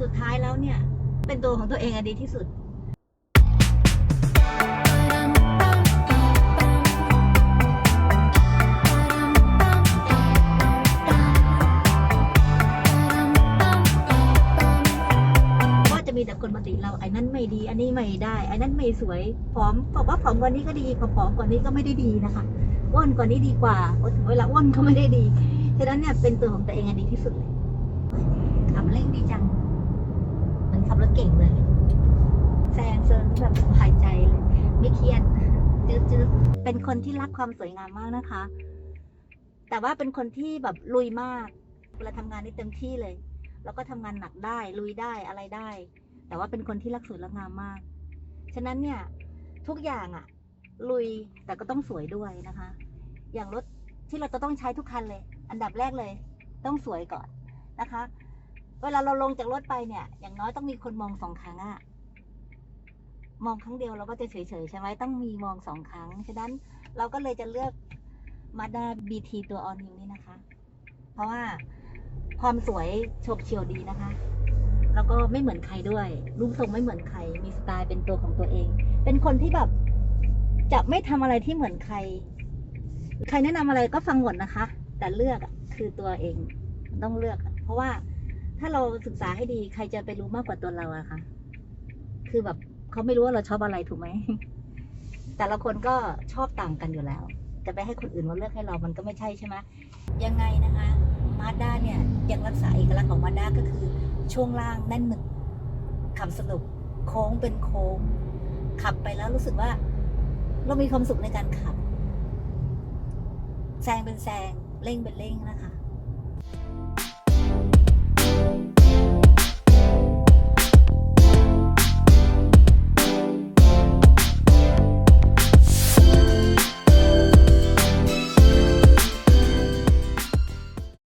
สุดท้ายแล้วเนี่ย เป็นตัวของตัวเองอะดีที่สุดก็จะมีแต่คนมาติเราไอ้นั้นไม่ดี อันนี้ไม่ได้ไอ้นั้นไม่สวยผอมบอกว่าผอมกว่านี้ก็ดีพอผอมกว่านี้ก็ไม่ได้ดีนะคะอ้วนกว่านี้ดีกว่าถึงเวลาอ้วนก็ไม่ได้ดีฉะนั้นเนี่ยเป็นตัวของตัวเองอะดีที่สุดเลยขับเร่งดีจัง เก่งเลยแซงเซิร์นแบบสบายใจเลยไม่เครียดจืดจืดเป็นคนที่รักความสวยงามมากนะคะ แต่ว่าเป็นคนที่แบบลุยมากเวลาทำงานนี่เต็มที่เลย แล้วก็ทำงานหนักได้ลุยได้อะไรได้ แต่ว่าเป็นคนที่รักสวยรักงามมาก ฉะนั้นเนี่ยทุกอย่างอะลุยแต่ก็ต้องสวยด้วยนะคะ อย่างรถที่เราจะต้องใช้ทุกคันเลย อันดับแรกเลย ต้องสวยก่อนนะคะ วลาเราลงจากรถไปเนี่ย อย่างน้อยต้องมีคนมองสองครั้งอะมองครั้งเดียวเราก็จะเฉยๆใช่ไหมต้องมีมองสองครั้ง ฉะนั้นเราก็เลยจะเลือกมาด้าบีทีตัวออนิวนี่นะคะ เพราะว่าความสวยโฉบเฉี่ยวดีนะคะ แล้วก็ไม่เหมือนใครด้วย รูปทรงไม่เหมือนใคร มีสไตล์เป็นตัวของตัวเอง เป็นคนที่แบบจะไม่ทำอะไรที่เหมือนใคร ใครแนะนำอะไรก็ฟังหมดนะคะ แต่เลือกคือตัวเองต้องเลือก เพราะว่า ถ้าเราศึกษาให้ดีใครจะไปรู้มากกว่าตัวเราอะคะคือแบบเขาไม่รู้ว่าเราชอบอะไรถูกไหม แต่ละคนก็ชอบต่างกันอยู่แล้ว จะไปให้คนอื่นมาเลือกให้เรามันก็ไม่ใช่ใช่ไหมยังไงนะคะมาด้าเนี่ยยังรักษาเอกลักษณ์ของมาด้าก็คือช่วงล่างแน่นหนึบขับสนุกโค้งเป็นโค้ง ขับไปแล้วรู้สึกว่า เรามีความสุขในการขับ แซงเป็นแซงเร่งเป็นเร่งนะคะ